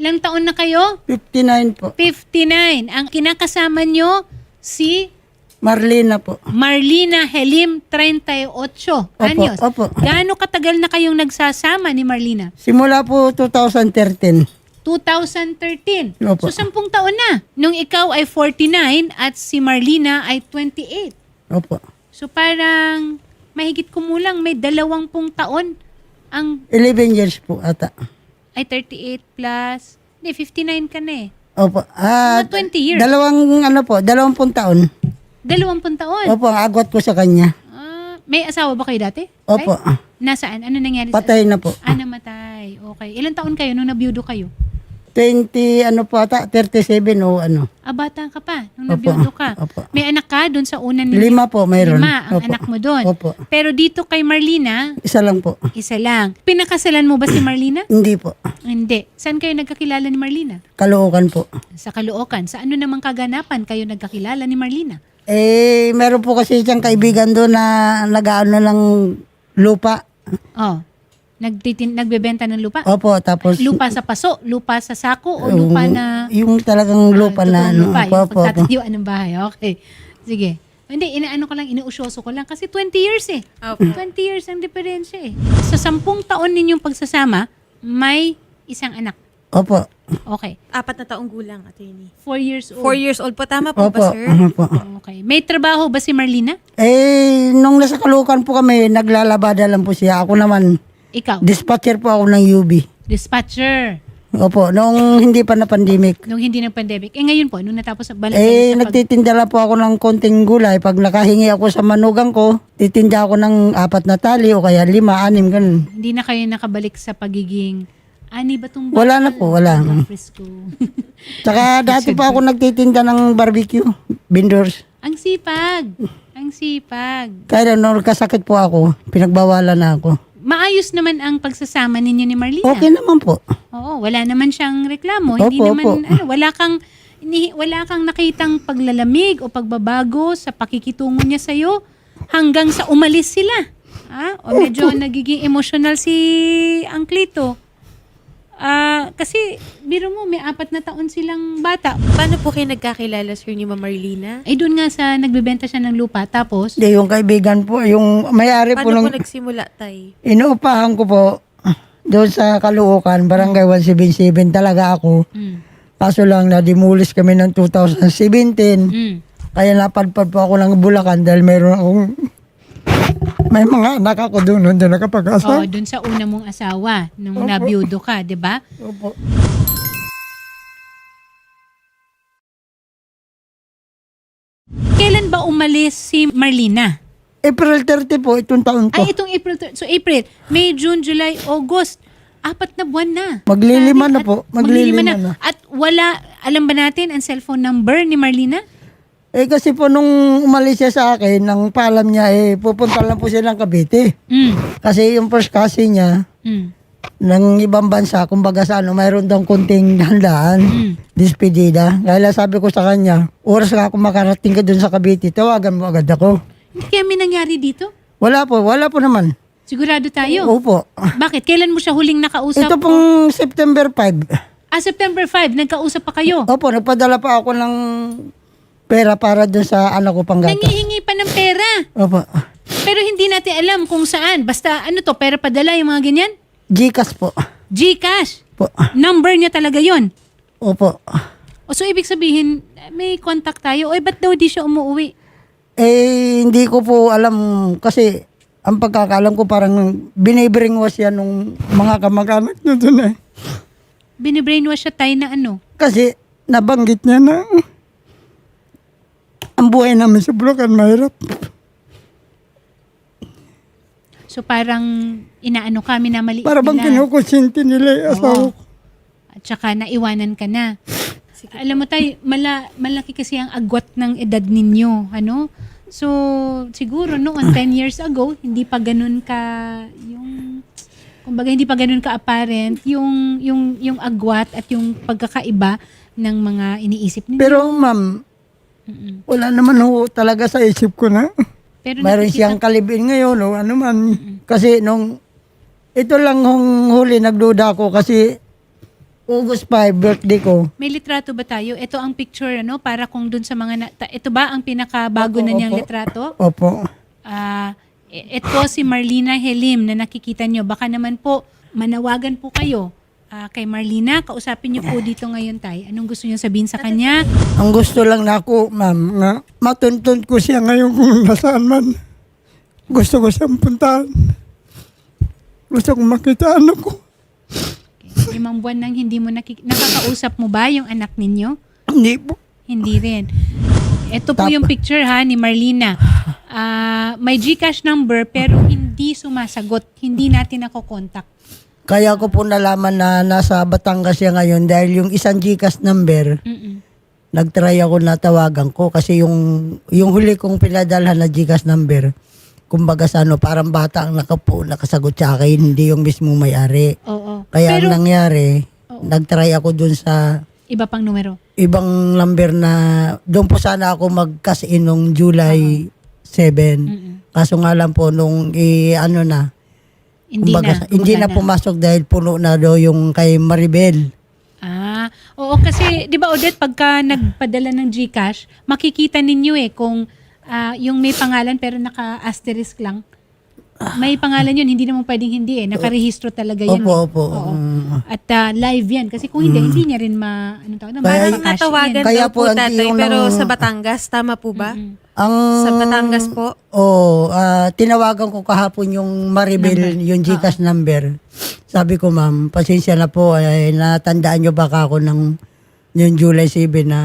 Ilang taon na kayo? 59 po. 59. Ang kinakasama nyo, si Marlena po. Marlina Helim, 38 anyos. opo. Gaano katagal na kayong nagsasama ni Marlina? Simula po 2013. 2013. Opo. So, sampung taon na. Nung ikaw ay 49 at si Marlina ay 28. Opo. So, parang mahigit kumulang may dalawampung taon ang 11 years po ata. Ay 38 plus, hindi, 59 ka na eh. Opo. Ah, Mga 20 years. Dalawang ano po, dalawampung taon. Dalawampung taon. Opo, ang agwat ko sa kanya. Ah, may asawa ba kayo dati? Opo. Ay, nasaan? Ano nangyari sa... Patay na po. Ah, namatay. Okay. Ilan taon kayo nung nabiyudo kayo? 20 ano po ata, 37 o ano. Ah, bata ka pa nung Opo. nabiyudo ka. Opo. May anak ka doon sa unan ni Lima po mayroon. Lima ang Opo. anak mo doon. Opo. Pero dito kay Marlina, Isa lang po. isa lang. Pinakasalan mo ba si Marlina? Hindi po. Hindi. Saan kayo nagkakilala ni Marlina? Kalookan po. Sa Caloocan. Sa ano namang kaganapan kayo nagkakilala ni Marlina? Eh, meron po kasi siyang kaibigan doon na nag-ano ng lupa. Oh. Nagtitin, nagbebenta ng lupa? Opo, tapos Lupa sa paso, lupa sa sako o lupa na yung talagang lupa na ano. lupa, Opo, yung opo, opo. pagtatayuan ng bahay. Okay. Sige. Hindi, inaano ko lang, inuusyoso ko lang. Kasi 20 years eh. 20 years ang diferensya eh. Sa sampung taon ninyong pagsasama, may isang anak. Opo. Okay. Apat na taong gulang, attorney. Four years old. Four years old po. Tama po Opo. ba, sir? Opo. Okay. May trabaho ba si Marlina? Eh, nung nasa Kaloocan po kami, naglalabada lang po siya. Ako naman, Ikaw. dispatcher po ako ng UB. Dispatcher. Opo, nung hindi pa na pandemic. Nung hindi nag-pandemic. Eh ngayon po, nung natapos ang balik Eh, sa nagtitinda lang po ako ng konting gulay. Pag nakahingi ako sa manugang ko, titinda ako ng apat na tali o kaya lima, anim, ganun. hindi na kayo nakabalik sa pagiging ani ba tong Wala na po, wala. Frisco. Tsaka dati pa ako nagtitinda ng barbecue, vendors. ang sipag. Ang sipag. Kaya nung kasakit po ako, pinagbawalan na ako. Maayos naman ang pagsasama ninyo ni Marlina. Okay naman po. Oo, wala naman siyang reklamo. hindi Opo, naman opo. ano, wala kang ini, wala kang nakitang paglalamig o pagbabago sa pakikitungo niya sa hanggang sa umalis sila. Ah, o medyo nagiging emotional si Anklito. Ah, kasi biro mo may apat na taon silang bata. Paano po kayo nagkakilala, sir, ni Ma'am Marlena? Ay doon nga sa nagbebenta siya ng lupa tapos Hindi, yung kaibigan po, yung may-ari po Paano nung po nagsimula, tay? inuupahan ko po doon sa Caloocan, barangay 177 talaga ako. mm, Kaso lang na-demolish kami ng 2017. mm, Kaya napadpad po ako ng Bulacan dahil meron akong may mga anak ako doon, oh, nakapag-asa. doon sa una mong asawa nung nabiyudo ka, 'di ba? Opo. Kailan ba umalis si Marlina? April 30 po, itong taon to. Ay, itong April. thir- So, April, May, June, July, August. Apat na buwan na. Maglilima na po. Maglilima na. At wala, alam ba natin ang cellphone number ni Marlina? Eh kasi po nung umalis siya sa akin, nang paalam niya eh, pupunta lang po siya ng Cavite. Mm. Kasi yung first cousin niya, Mm. ng ibang bansa, kumbaga sa ano, mayroon daw kunting handaan, Mm. dispedida. Kaya sabi ko sa kanya, oras ka ako makarating ka dun sa Cavite, tawagan mo agad ako. Hindi kaya may nangyari dito? Wala po, wala po naman. Sigurado tayo. Opo. Bakit? Kailan mo siya huling nakausap? Ito pong September 5. Ah, September 5, nagkausap pa kayo. Opo, nagpadala pa ako ng pera para dun sa anak ko pang gatas. Nangihingi pa ng pera. Opo. Pero hindi natin alam kung saan. Basta ano to, pera padala, yung mga ganyan? Gcash po. Gcash. Po. Number niya talaga yon. Opo. O so ibig sabihin, may contact tayo. Oy, ba't daw di siya umuwi? Eh, hindi ko po alam kasi ang pagkakalam ko parang binibringwash yan nung mga kamag-anak na doon eh. Binibrainwash siya tayo na ano? Kasi nabanggit niya na ang buhay namin sa Bulacan mahirap. So parang inaano kami na maliit Para bang nila. kinukusinti nila yung asawa ko. At saka naiwanan ka na. Alam mo tayo, mala, malaki kasi ang agwat ng edad ninyo. Ano? So, siguro noon, 10 years ago, hindi pa ganun ka, yung, kumbaga hindi pa ganun ka apparent, yung, yung, yung agwat at yung pagkakaiba ng mga iniisip ninyo. Pero ma'am, Mm-mm. wala naman ho talaga sa isip ko na. Pero Mayroon nakikita- siyang kalibin ngayon o ano man. Kasi nung ito lang hong huli nagduda ko kasi August 5, birthday ko. May litrato ba tayo? Ito ang picture, ano? Para kung dun sa mga... Na, ta- ito ba ang pinakabago Opo, na niyang opo. litrato? Opo. Ah, i- ito si Marlina Helim na nakikita nyo. Baka naman po, manawagan po kayo ah, kay Marlina. Kausapin niyo po dito ngayon, Tay. Anong gusto niyo sabihin sa kanya? Ang gusto lang na ako, ma'am, nga matuntun ko siya ngayon kung nasaan man. Gusto ko siyang puntahan. Gusto kong makita ano ko. Limang buwan nang hindi mo nakik- nakakausap mo ba yung anak ninyo? Hindi po. Hindi rin. Ito po Tap- yung picture ha ni Marlina. Ah, may GCash number pero hindi sumasagot. Hindi natin nakokontak. Kaya ko po nalaman na nasa Batangas siya ngayon dahil yung isang Gcash number, Mm-mm. nagtry ako na tawagan ko kasi yung yung huli kong pinadalhan na Gcash number, kumbaga sa ano, parang bata ang nakapo, nakasagot sa akin, hindi yung mismo may-ari. Oo. Kaya pero ang nangyari, Oo. nagtry ako dun sa iba pang numero. ibang number na doon po sana ako mag-cash-in nung July 7. Mm-mm. Kaso nga lang po nung i ano na, Hindi kumbaga, na. hindi na pumasok dahil puno na daw yung kay Maribel. Ah, oo kasi 'di ba Odette pagka nagpadala ng GCash, makikita ninyo eh kung ah, yung may pangalan pero naka-asterisk lang. May pangalan yun, hindi naman pwedeng hindi eh. Nakarehistro talaga yun. Opo, eh. opo. Oo. Mm. At ah, live yan. Kasi kung hindi, hindi niya rin ma... Ano tawag na? Kaya- Parang natawagan Kaya daw po po, ang tatay, pero nang- sa Batangas, tama po ba? Ang Sa Batangas po? Oh, ah, tinawagan ko kahapon yung Maribel, yung Gcash number. Sabi ko, ma'am, pasensya na po, ay natandaan niyo baka ako ng yung July 7 na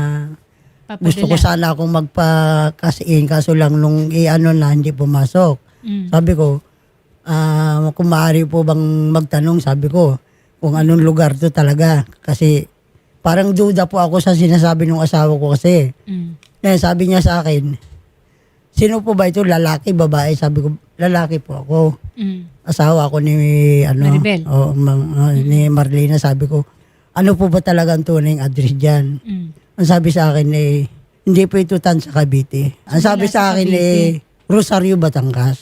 gusto ko Papadala. sana akong magpa-cash-in kaso lang nung i-ano na hindi pumasok. Mm. Sabi ko, ah, kung maaari po bang magtanong, sabi ko, kung anong lugar to talaga. Kasi parang duda po ako sa sinasabi ng asawa ko kasi. Mm. Eh, sabi niya sa akin, sino po ba ito? Lalaki, babae? Sabi ko, lalaki po ako. Mm. Asawa ako ni, ano, Maribel. oh, mang- ah, ni Marlena. Sabi ko, ano po ba talaga ang tunay address dyan? Mm. Ang sabi sa akin eh, hindi po ito tan sa Cavite. Ang So, sabi wala sa sa akin Cavite. eh, Rosario, Batangas.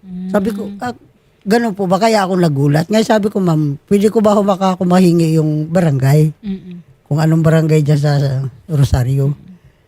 Mm. Sabi ko, ah, ganun po ba? Kaya ako nagulat. Ngayon sabi ko, ma'am, pwede ko ba humaka ako mahingi yung barangay? Mm-mm. Kung anong barangay dyan sa sa Rosario.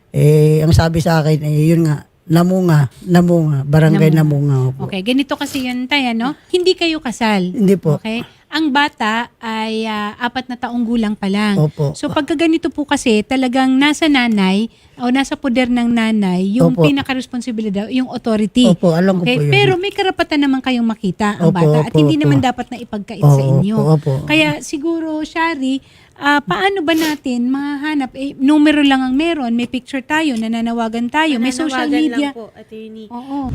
Eh, ang sabi sa akin, eh, yun nga, Namunga, Namunga, barangay Namunga. po. Okay, ganito kasi yun tayo, no? Hindi kayo kasal. Hindi po. Okay? Ang bata ay ah, apat na taong gulang pa lang. Opo. So pagka ganito po kasi, talagang nasa nanay o nasa poder ng nanay yung Opo. pinaka-responsibilidad, yung authority. Opo, alam ko Okay, po yun. pero may karapatan naman kayong makita ang Opo, bata at opo, hindi opo. naman dapat na ipagkait sa Oo, inyo. opo, opo. Kaya siguro, Shari, ah, paano ba natin mahanap? Eh, numero lang ang meron, may picture tayo, nananawagan tayo, may social Nananawagan media. lang po, attorney. Oo.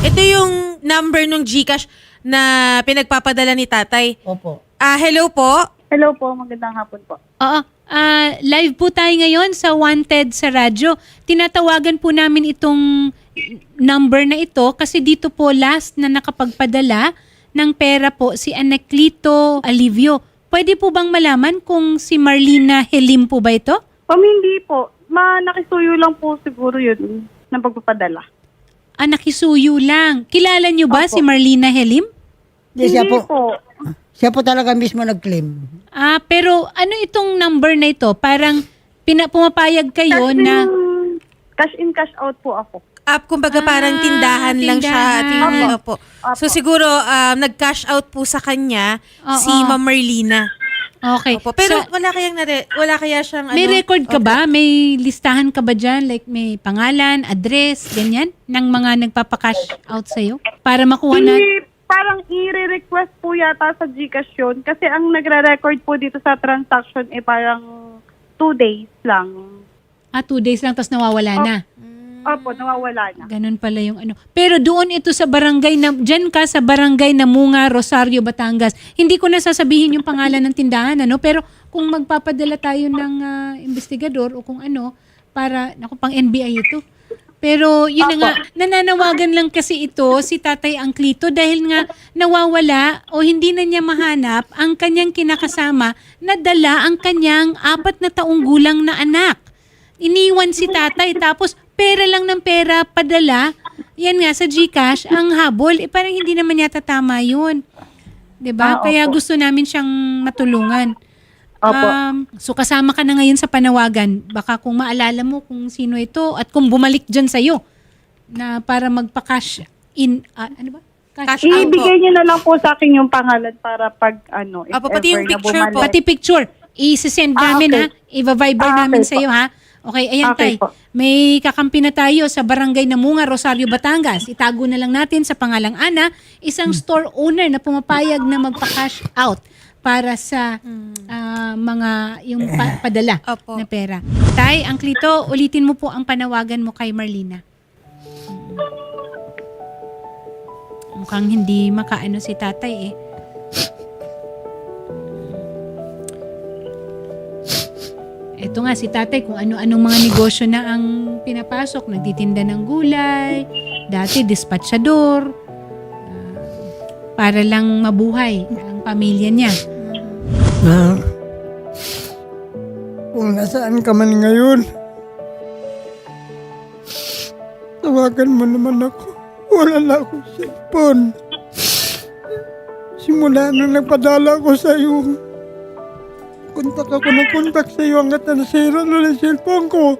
Ito yung number ng GCash na pinagpapadala ni tatay. Opo. Ah, hello po. Hello po, magandang hapon po. Oo. Ah, live po tayo ngayon sa Wanted sa radyo. Tinatawagan po namin itong number na ito kasi dito po last na nakapagpadala ng pera po si Anaclito Alivio. Pwede po bang malaman kung si Marlina Helim po ba ito? Ma'am, hindi po. Ma, nakisuyo lang po siguro yun ng pagpapadala. Ah, nakisuyo lang. Kilala niyo ba Opo. si Marlina Helim? Hindi, siya hindi po, siya po talaga mismo nag-claim. Ah, pero ano itong number na ito? Parang pina, pumapayag kayo Cash in, na... cash in, cash out po ako. Up, kumbaga Ah, parang tindahan, lang siya. tindahan. Attorney. Opo. Opo. So siguro um, nag-cash out po sa kanya Oo. si Ma'am Marlina. Okay. Opo. Pero So, wala kayang nare- wala kaya siyang May ano? record ka ba? May listahan ka ba dyan? Like may pangalan, address, ganyan? Ng mga nagpapakash out sa'yo? Para makuha na... Hindi, parang i-request po yata sa Gcash yun. Kasi ang nagre-record po dito sa transaction eh parang two days lang. Ah, two days lang, tapos nawawala na. Opo, nawawala na. Ganun pala yung ano. Pero doon ito sa barangay na, dyan ka sa barangay na Munga, Rosario, Batangas. Hindi ko na sasabihin yung pangalan ng tindahan, ano? Pero kung magpapadala tayo ng ah, investigador o kung ano, para, naku, pang NBI ito. Pero yun na nga, nananawagan lang kasi ito si Tatay Angklito dahil nga nawawala o hindi na niya mahanap ang kanyang kinakasama na dala ang kanyang apat na taong gulang na anak. Iniwan si tatay tapos pera lang ng pera padala yan nga, sa GCash, ang habol, eh parang hindi naman yata tama yun. 'Di ba? Ah, Kaya opo. gusto namin siyang matulungan. Opo. Um, so kasama ka na ngayon sa panawagan. Baka kung maalala mo kung sino ito at kung bumalik dyan sa'yo na para magpa-cash in, ah, ano ba? Cash out po. Ibigay niyo na lang po sa akin yung pangalan para pag ano, if Apo, pati ever yung na picture bumalik. po. Pati picture. I-send Ah, namin okay. ha. I-viber Ah, namin okay sa iyo ha. Okay, ayan Okay tay. po. May kakampi na tayo sa Barangay Namunga, Rosario, Batangas. Itago na lang natin sa pangalang Ana, isang store owner na pumapayag na magpa-cash out para sa ah, mga yung pa- padala Opo. na pera. Tay, ang klito, ulitin mo po ang panawagan mo kay Marlina. Mukhang hindi makaano si tatay eh. Ito nga si tatay kung ano-anong mga negosyo na ang pinapasok. Nagtitinda ng gulay, dati dispatchador, ah, para lang mabuhay ang pamilya niya. Na, kung nasaan ka man ngayon, tawagan mo naman ako. Wala na akong cellphone. Simula nung nagpadala ko sa iyo, kontak ako ng kontak sa iyo hanggat na nasira na ng cellphone ko.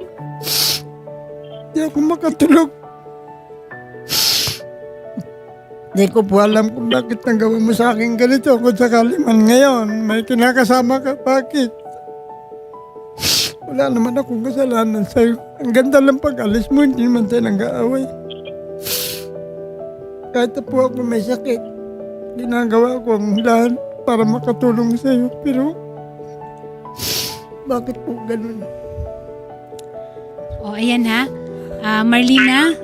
Di ako makatulog. Di ko po alam kung bakit nagawa mo sa akin ganito kung sakali man ngayon may kinakasama ka. Bakit? Wala naman akong kasalanan sa'yo. Ang ganda lang pag-alis mo, hindi naman tayo nag-aaway. Kahit po ako may sakit, ginagawa ko ang lahat para makatulong sa'yo. Pero, bakit po ganun? O ayan ha. Ah, Marlina,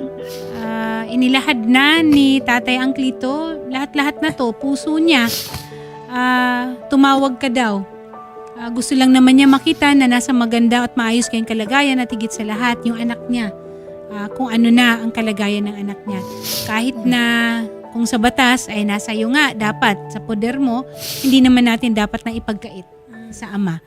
ah, inilahad na ni Tatay Angklito. Lahat-lahat na to, puso niya. Ah, tumawag ka daw. Ah, gusto lang naman niya makita na nasa maganda at maayos kayong kalagayan at higit sa lahat yung anak niya. Ah, kung ano na ang kalagayan ng anak niya. Kahit na kung sa batas ay nasa iyo nga dapat sa poder mo, hindi naman natin dapat na ipagkait sa ama.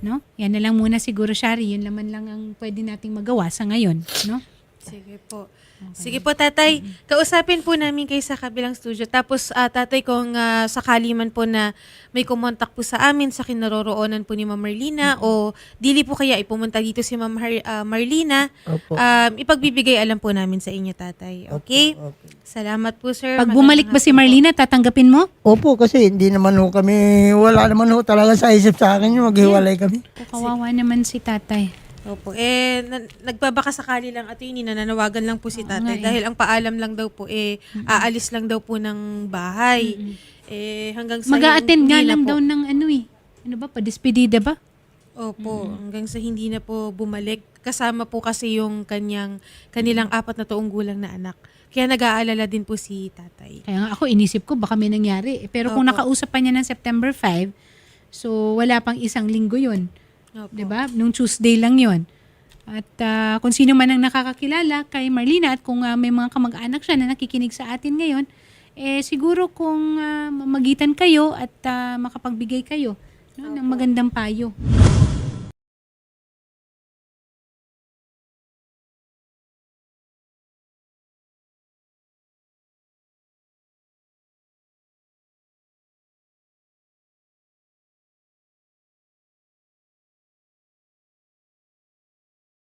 No? Yan na lang muna siguro, Shari. Yun naman lang ang pwede nating magawa sa ngayon. No? Sige po. Sige po, tatay. Kausapin po namin kayo sa kabilang studio. Tapos, ah, tatay, kung ah, sakali man po na may kumontak po sa amin sa kinaroroonan po ni Ma'am Marlina o dili po kaya ipumunta dito si Ma'am Har- ah, Marlina, Opo. um, ipagbibigay alam po namin sa inyo, tatay. Okay? Opo. Salamat po, sir. Pag bumalik ba si Marlina, tatanggapin mo? Opo, kasi hindi naman ho kami, wala naman ho talaga sa isip sa akin yung maghiwalay kami. Kawawa naman si tatay. Opo. Eh, na, nagbabaka sakali lang, attorney, na nanawagan lang po si nga tatay. eh. Dahil ang paalam lang daw po, eh, aalis lang daw po ng bahay. Eh, hanggang sa... Mag-a-attend nga na lang po. daw ng ano eh. Ano ba, pa-despedida ba? Opo, hanggang sa hindi na po bumalik. Kasama po kasi yung kanyang, kanilang apat na taong gulang na anak. Kaya nag-aalala din po si tatay. Kaya nga ako, inisip ko, baka may nangyari. Eh, Pero kung Opo. nakausap pa niya ng September 5, so wala pang isang linggo yun. Opo. 'di ba? Nung Tuesday lang 'yon. At ah, kung sino man ang nakakakilala kay Marlina at kung ah, may mga kamag-anak siya na nakikinig sa atin ngayon, eh siguro kung ah, magitan kayo at ah, makapagbigay kayo no, ng magandang payo.